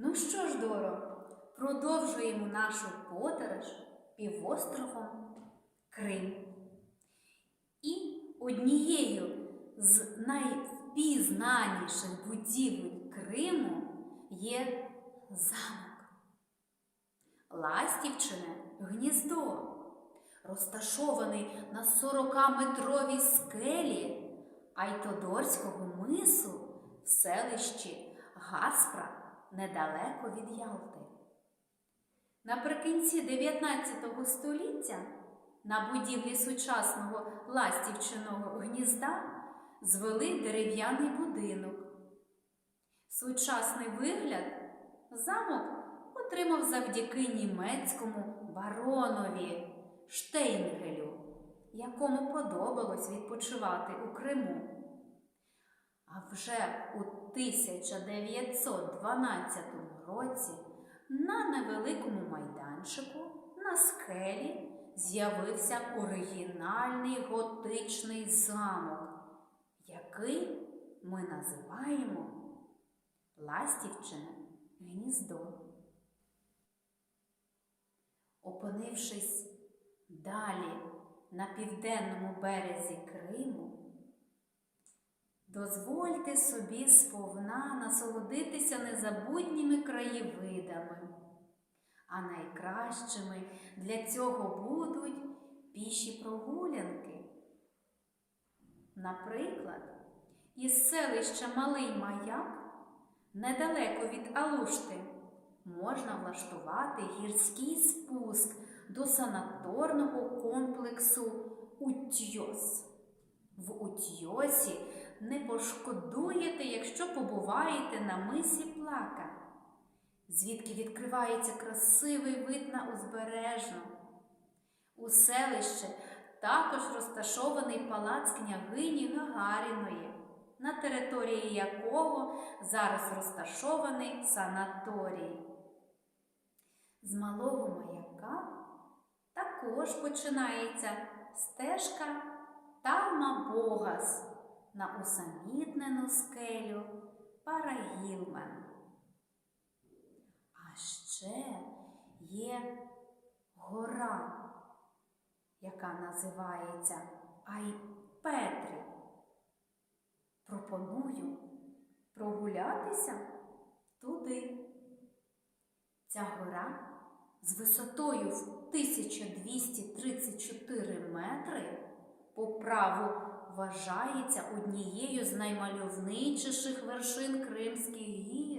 Ну що ж, Доро, продовжуємо нашу подорож півостровом Крим. І однією з найвпізнаніших будівель Криму є замок. Ластівчине гніздо, розташований на 40-метровій скелі Айтодорського мису в селищі Гаспра недалеко від Ялти. Наприкінці 19 століття на будівлі сучасного ластівчиного гнізда звели дерев'яний будинок. Сучасний вигляд замок отримав завдяки німецькому баронові Штейнгелю, якому подобалось відпочивати у Криму. Вже у 1912 році на невеликому майданчику на скелі з'явився оригінальний готичний замок, який ми називаємо Ластівчине гніздо. Опинившись далі на південному березі Криму, Дозвольте собі сповна насолодитися незабутніми краєвидами, а найкращими для цього будуть піші прогулянки. Наприклад, із селища Малий Маяк недалеко від Алушти можна влаштувати гірський спуск до санаторного комплексу Утьос. В Утьосі не пошкодуєте, якщо побуваєте на мисі Плака, звідки відкривається красивий вид на узбережну. У селище також розташований палац княгині Гагаріної, на території якого зараз розташований санаторій. З малого маяка також починається стежка Талма Богас на усамітнену скелю Парагілмен. А ще є гора, яка називається Айпетрі. Пропоную прогулятися туди. Ця гора з висотою в 1234 метри по праву вважається однією з наймальовничіших вершин Кримських гір.